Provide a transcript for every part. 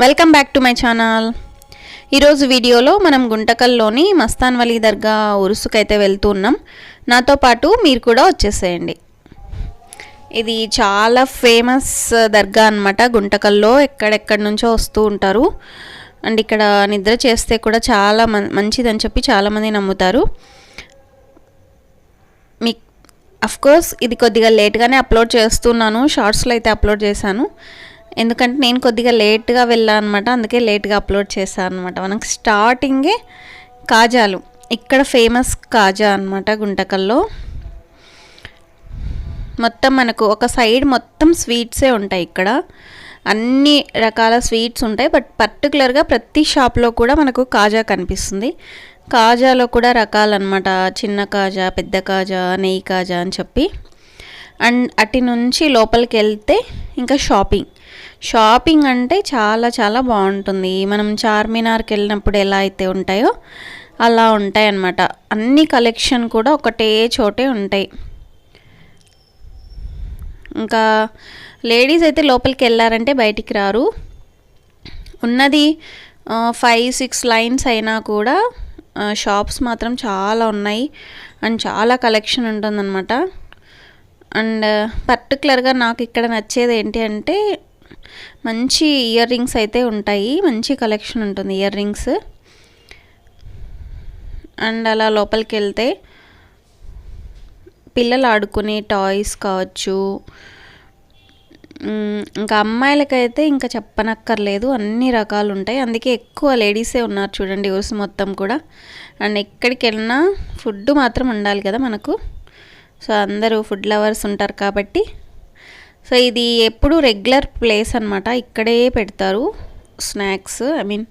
Welcome back to my channel ఈరోజు వీడియోలో మనం గుంటకల్లోని మస్తాన్ వలీ దర్గా ఉరుసుకైతే వెళ్తూ ఉన్నాం. నాతో పాటు మీరు కూడా వచ్చేసేయండి. ఇది చాలా ఫేమస్ దర్గా అనమాట గుంటకల్లో ఎక్కడెక్కడి నుంచో వస్తూ ఉంటారు. అండ్ ఇక్కడ నిద్ర చేస్తే కూడా చాలా మం- మంచిదని చెప్పి చాలామంది నమ్ముతారు. మీ అఫ్కోర్స్ ఇది కొద్దిగా లేట్గానే అప్లోడ్ చేస్తున్నాను. షార్ట్స్లో అయితే అప్లోడ్ చేశాను. ఎందుకంటే నేను కొద్దిగా లేట్గా వెళ్ళాను అనమాట అందుకే లేట్గా అప్లోడ్ చేశాను అనమాట మనకు స్టార్టింగే కాజాలు. ఇక్కడ ఫేమస్ కాజా అనమాట గుంటకల్లో. మొత్తం మనకు ఒక సైడ్ మొత్తం స్వీట్సే ఉంటాయి ఇక్కడ. అన్ని రకాల స్వీట్స్ ఉంటాయి. బట్ పర్టికులర్గా ప్రతి షాప్లో కూడా మనకు కాజా కనిపిస్తుంది. కాజాలో కూడా రకాలన్నమాట. చిన్న కాజా పెద్ద కాజా నెయ్యి కాజా అని చెప్పి. అండ్ అటు నుంచి లోపలికి వెళ్తే ఇంకా షాపింగ్. షాపింగ్ అంటే చాలా చాలా బాగుంటుంది. మనం చార్మినార్కి వెళ్ళినప్పుడు ఎలా అయితే ఉంటాయో అలా ఉంటాయి అన్నమాట అన్ని కలెక్షన్ కూడా ఒకటే చోటే ఉంటాయి. ఇంకా లేడీస్ అయితే లోపలికి వెళ్ళారంటే బయటికి రారు. ఉన్నది ఫైవ్ సిక్స్ లైన్స్ అయినా కూడా షాప్స్ మాత్రం చాలా ఉన్నాయి. అండ్ చాలా కలెక్షన్ ఉంటుందన్నమాట. అండ్ పర్టికులర్గా నాకు ఇక్కడ నచ్చేది ఏంటి అంటే మంచి ఇయర్ రింగ్స్ అయితే ఉంటాయి. మంచి కలెక్షన్ ఉంటుంది ఇయర్ రింగ్స్. అండ్ అలా లోపలికి వెళ్తే పిల్లలు ఆడుకునే టాయ్స్ కావచ్చు. ఇంకా అమ్మాయిలకైతే ఇంకా చెప్పనక్కర్లేదు. అన్ని రకాలు ఉంటాయి. అందుకే ఎక్కువ లేడీసే ఉన్నారు చూడండి ఊరుసు మొత్తం కూడా. అండ్ ఎక్కడికి వెళ్ళినా ఫుడ్ మాత్రం ఉండాలి కదా మనకు. సో అందరూ ఫుడ్ లవర్స్ ఉంటారు కాబట్టి సో ఇది ఎప్పుడు రెగ్యులర్ ప్లేస్ అనమాట ఇక్కడే పెడతారు snacks I mean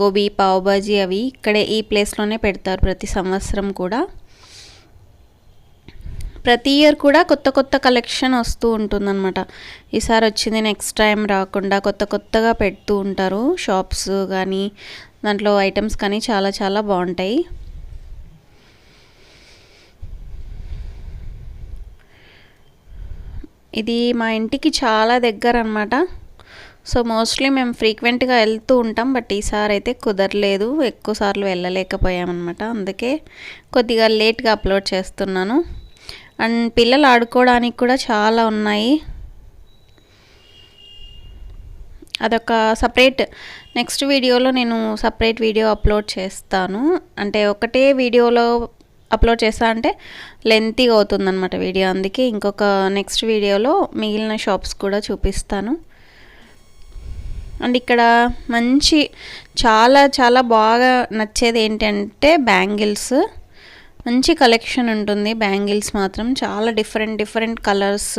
gobi pav bhaji అవి ఇక్కడే ఈ ప్లేస్లోనే పెడతారు ప్రతి సంవత్సరం కూడా. ప్రతి ఇయర్ కూడా కొత్త కొత్త కలెక్షన్ వస్తూ ఉంటుందన్నమాట. ఈసారి వచ్చింది నెక్స్ట్ టైం రాకుండా కొత్త కొత్తగా పెడుతూ ఉంటారు. షాప్స్ కానీ దాంట్లో ఐటమ్స్ కానీ చాలా చాలా బాగుంటాయి. ఇది మా ఇంటికి చాలా దగ్గర అనమాట సో మోస్ట్లీ మేము ఫ్రీక్వెంట్గా వెళ్తూ ఉంటాం. బట్ ఈసారి అయితే కుదరలేదు. ఎక్కువ సార్లు వెళ్ళలేకపోయామన్నమాట అందుకే కొద్దిగా లేట్గా అప్లోడ్ చేస్తున్నాను. అండ్ పిల్లలు ఆడుకోవడానికి కూడా చాలా ఉన్నాయి. అదొక సపరేట్ నెక్స్ట్ వీడియోలో నేను సపరేట్ వీడియో అప్లోడ్ చేస్తాను. అంటే ఒకటే వీడియోలో అప్లోడ్ చేస్తా అంటే లెంతీగా అవుతుందన్నమాట వీడియో. అందుకే ఇంకొక నెక్స్ట్ వీడియోలో మిగిలిన షాప్స్ కూడా చూపిస్తాను. అండ్ ఇక్కడ మంచి చాలా చాలా బాగా నచ్చేది ఏంటంటే బ్యాంగిల్స్. మంచి కలెక్షన్ ఉంటుంది బ్యాంగిల్స్ మాత్రం. చాలా different different colours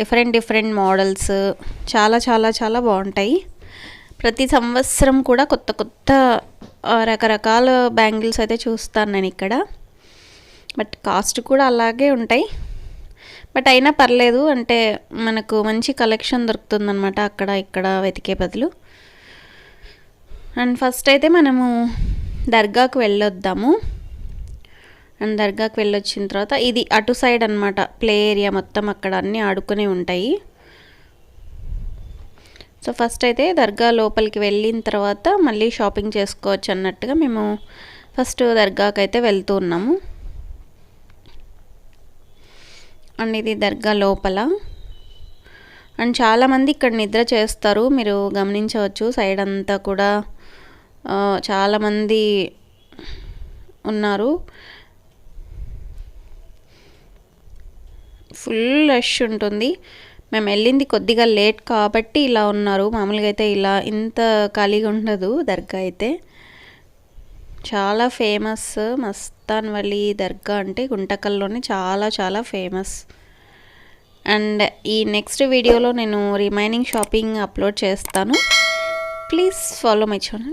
different different models. చాలా చాలా చాలా బాగుంటాయి. ప్రతి సంవత్సరం కూడా కొత్త కొత్త రకరకాల బ్యాంగిల్స్ అయితే చూస్తాను నేను ఇక్కడ. బట్ కాస్ట్ కూడా అలాగే ఉంటాయి. బట్ అయినా పర్లేదు అంటే మనకు మంచి కలెక్షన్ దొరుకుతుందనమాట అక్కడ ఇక్కడ వెతికే బదులు. అండ్ ఫస్ట్ అయితే మనము దర్గాకు వెళ్ళొద్దాము. అండ్ దర్గాకు వెళ్ళొచ్చిన తర్వాత ఇది అటు సైడ్ అనమాట ప్లే ఏరియా మొత్తం అక్కడ అన్నీ ఆడుకునే ఉంటాయి. సో ఫస్ట్ అయితే దర్గా లోపలికి వెళ్ళిన తర్వాత మళ్ళీ షాపింగ్ చేసుకోవచ్చు అన్నట్టుగా మేము ఫస్ట్ దర్గాకు అయితే వెళ్తూ ఉన్నాము. అండ్ ఇది దర్గా లోపల. అండ్ చాలామంది ఇక్కడ నిద్ర చేస్తారు మీరు గమనించవచ్చు. సైడ్ అంతా కూడా చాలామంది ఉన్నారు. ఫుల్ రష్ ఉంటుంది. మేము వెళ్ళింది కొద్దిగా లేట్ కాబట్టి ఇలా ఉన్నారు. మామూలుగా అయితే ఇలా ఇంత ఖాళీగా ఉండదు దర్గా అయితే. చాలా ఫేమస్ మస్తాన్ వలి దర్గా అంటే గుంటకల్లోనే చాలా చాలా ఫేమస్. అండ్ ఈ నెక్స్ట్ వీడియోలో నేను రిమైనింగ్ షాపింగ్ అప్లోడ్ చేస్తాను. Please follow my channel.